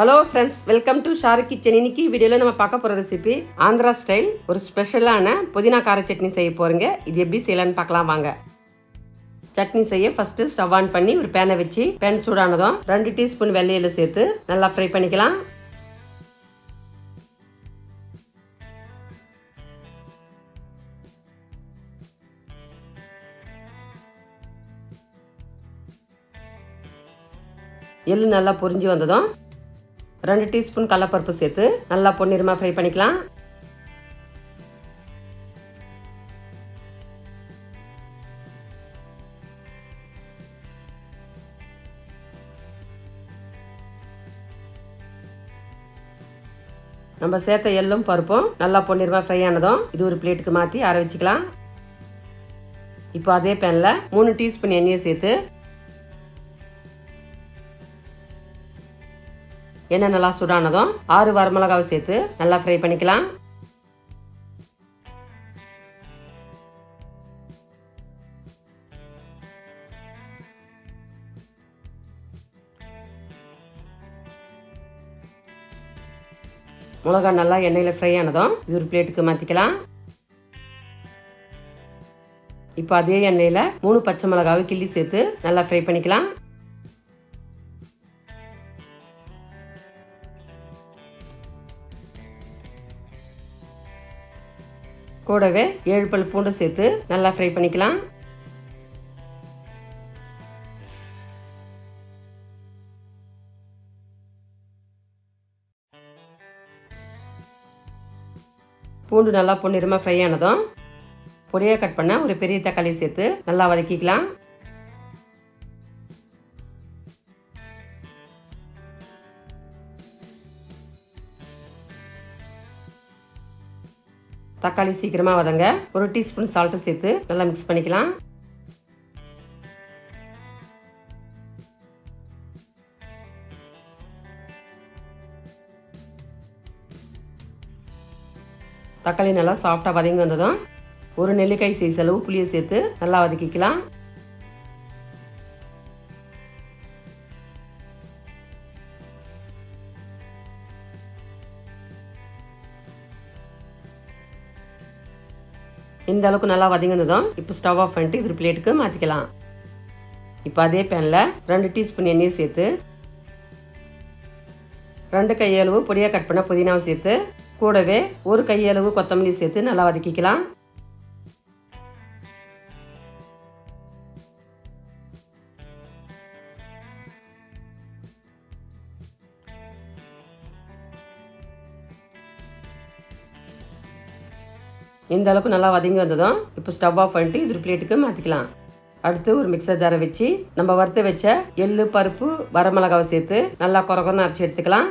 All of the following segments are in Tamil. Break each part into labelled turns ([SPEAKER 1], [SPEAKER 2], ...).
[SPEAKER 1] Hello friends welcome to Sharu kitchen இன்னைக்கு வீடியோவில் நம்ம பார்க்க போகிற ரெசிபி ஆந்திரா ஸ்டைல் ஒரு ஸ்பெஷலான புதினா கார சட்னி செய்ய போகிறீங்க இது எப்படி செய்யலாம்னு பார்க்கலாம் வாங்க. சட்னி செய்ய ஃபர்ஸ்ட் ஸ்டவ் ஆன் பண்ணி ஒரு பேனை வச்சு பேன் சூடானதும் ரெண்டு டீஸ்பூன் வெள்ளையில சேர்த்து நல்லா ஃப்ரை பண்ணிக்கலாம். எள்ளு நல்லா பொரிஞ்சு வந்ததும் ரெண்டு டீஸ்பூன் கடலப்பருப்பு சேர்த்து நல்லா பொன்னிறமாக ஃப்ரை பண்ணிக்கலாம். நம்ம சேர்த்த எள்ளும் பருப்பும் நல்லா பொன்னிறமாக ஃப்ரை ஆனதும் இது ஒரு பிளேட்டுக்கு மாற்றி அரை வச்சுக்கலாம். இப்போ அதே பேனில் மூணு டீஸ்பூன் எண்ணெயை சேர்த்து எண்ணெய் நல்லா சூடானதும் ஆறு வரமிளகாவை சேர்த்து நல்லா ஃப்ரை பண்ணிக்கலாம். மிளகா நல்லா எண்ணெயில் ஃப்ரை ஆனதும் இது ஒரு பிளேட்டுக்கு மாற்றிக்கலாம் இப்போ அதே எண்ணெயில் மூணு பச்சை மிளகாவை கிள்ளி சேர்த்து நல்லா ஃப்ரை பண்ணிக்கலாம். கூடவே ஏழு பல் பூண்டு சேர்த்து நல்லா ஃப்ரை பண்ணிக்கலாம். பூண்டு நல்லா பொன்னிறமாக ஃப்ரை ஆனதும் பொடியாக கட் பண்ண ஒரு பெரிய தக்காளி சேர்த்து நல்லா வதக்கிக்கலாம். தக்காளி சீக்கிரமாக வதங்க. ஒரு டீஸ்பூன் சால்ட்டு சேர்த்து நல்லா மிக்ஸ் பண்ணிக்கலாம். தக்காளி நல்லா சாஃப்டாக வதங்கி வந்ததும் ஒரு நெல்லிக்காய் சைஸ் அளவு புளியை சேர்த்து நல்லா வதக்கிக்கலாம். இந்த அளவுக்கு நல்லா வதங்கினதும் இப்போ ஸ்டவ் ஆஃப் பண்ணிட்டு இது பிளேட்டுக்கு மாற்றிக்கலாம் இப்போ அதே பேனில் ரெண்டு டீஸ்பூன் எண்ணெயை சேர்த்து ரெண்டு கையளவு பொடியாக கட் பண்ண புதினாவை சேர்த்து கூடவே ஒரு கையளவு கொத்தமல்லி சேர்த்து நல்லா வதக்கிக்கலாம். இந்த அளவுக்கு நல்லா வதங்கி வந்ததும் இப்போ ஸ்டவ் ஆஃப் பண்ணிட்டு இது பிளேட்டுக்கு மாற்றிக்கலாம் அடுத்து ஒரு மிக்சர் ஜாரை வச்சு நம்ம வறுத்து வச்ச எள்ளு பருப்பு வரமிளகாவை சேர்த்து நல்லா குறகுறன்னு அரைச்சி எடுத்துக்கலாம்.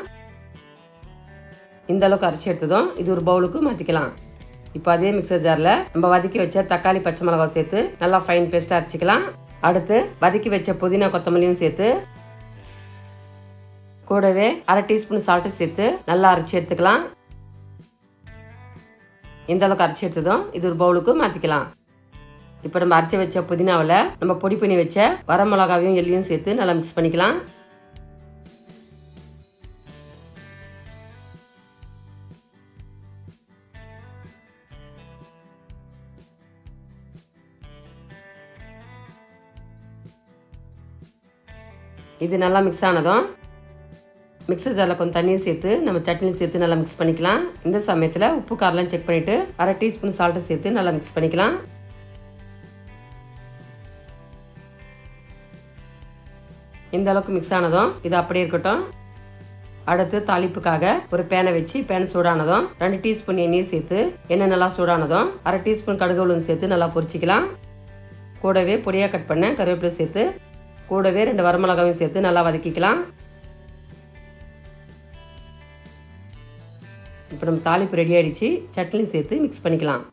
[SPEAKER 1] இந்த அளவுக்கு அரைச்சி எடுத்ததும் இது ஒரு பவுலுக்கு மாற்றிக்கலாம் இப்போ அதே மிக்சர் ஜாரில் நம்ம வதக்கி வச்ச தக்காளி பச்சை மிளகாவை சேர்த்து நல்லா ஃபைன் பேஸ்ட்டாக அரைச்சிக்கலாம். அடுத்து வதக்கி வச்ச புதினா கொத்தமல்லியும் சேர்த்து கூடவே அரை டீஸ்பூன் சால்ட்டு சேர்த்து நல்லா அரைச்சி எடுத்துக்கலாம். இந்த அளவுக்கு அரைச்சி எடுத்ததும் இது ஒரு பவுலுக்கு மாற்றிக்கலாம் இப்போ நம்ம அரைச்சி வச்ச புதினாவில் நம்ம பொடி பண்ணி வச்ச வர மிளகாவையும் எள்ளியும் சேர்த்து நல்லா மிக்ஸ் பண்ணிக்கலாம். இது நல்லா மிக்ஸ் ஆனதும் மிக்சர் ஜாரில் கொஞ்சம் தண்ணியை சேர்த்து நம்ம சட்னியும் சேர்த்து நல்லா மிக்ஸ் பண்ணிக்கலாம். இந்த சமயத்தில் உப்பு காரெலாம் செக் பண்ணிவிட்டு அரை டீஸ்பூன் சால்ட்டை சேர்த்து நல்லா மிக்ஸ் பண்ணிக்கலாம். இந்த அளவுக்கு மிக்ஸ் ஆனதும் இது அப்படியே இருக்கட்டும். அடுத்து தாளிப்புக்காக ஒரு பேனை வச்சு பேன் சூடானதும் ரெண்டு டீஸ்பூன் எண்ணெயை சேர்த்து எண்ணெய் நல்லா சூடானதும் அரை டீஸ்பூன் கடுகு உளுந்து சேர்த்து நல்லா பொரிச்சிக்கலாம். கூடவே பொடியாக கட் பண்ண கருவேப்பிலை சேர்த்து கூடவே ரெண்டு வரமிளகாவையும் சேர்த்து நல்லா வதக்கிக்கலாம். இப்போ நம்ம தாளிப்பு ரெடி ஆகிடுச்சு சட்னி சேர்த்து மிக்ஸ் பண்ணிக்கலாம்.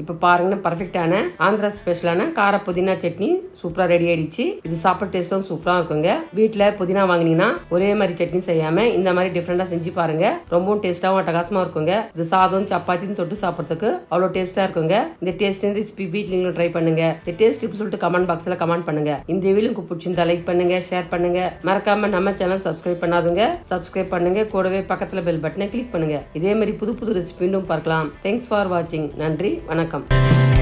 [SPEAKER 1] இப்போ பாருங்கன்னா பர்ஃபெக்டான ஆந்திரா ஸ்பெஷலான கார புதினா சட்னி சூப்பராக ரெடி ஆயிடுச்சு. இது சாப்பிட டேஸ்ட்டும் சூப்பராக இருக்குங்க. வீட்டில் புதினா வாங்குனீங்கன்னா ஒரே மாதிரி சட்னி செய்யாம இந்த மாதிரி டிஃப்ரெண்ட்டாக செஞ்சு பாருங்க. ரொம்பவும் டேஸ்ட்டாகவும் அட்டகாசமாக இருக்குங்க. இது சாதம் சப்பாத்தின்னு தொட்டு சாப்பிட்றதுக்கு அவ்வளோ டேஸ்ட்டாக இருக்குங்க. இந்த டேஸ்ட் ரெசிபி வீட்லீங்களும் ட்ரை பண்ணுங்க. இந்த டேஸ்ட் இப்படி சொல்லிட்டு கமெண்ட் பாக்ஸில் கமெண்ட் பண்ணுங்க. இந்த வீடியோ உங்களுக்கு பிடிச்சிருந்தா லைக் பண்ணுங்க ஷேர் பண்ணுங்க. மறக்காம நம்ம சேனல் சப்ஸ்கிரைப் பண்ணாதுங்க. சப்ஸ்கிரைப் பண்ணுங்க. கூடவே பக்கத்தில் பெல் பட்டனை கிளிக் பண்ணுங்க. இதே மாதிரி புது புது ரெசிபி பார்க்கலாம். தேங்க்ஸ் ஃபார் வாட்சிங் நன்றி. வணக்கம். வணக்கம்.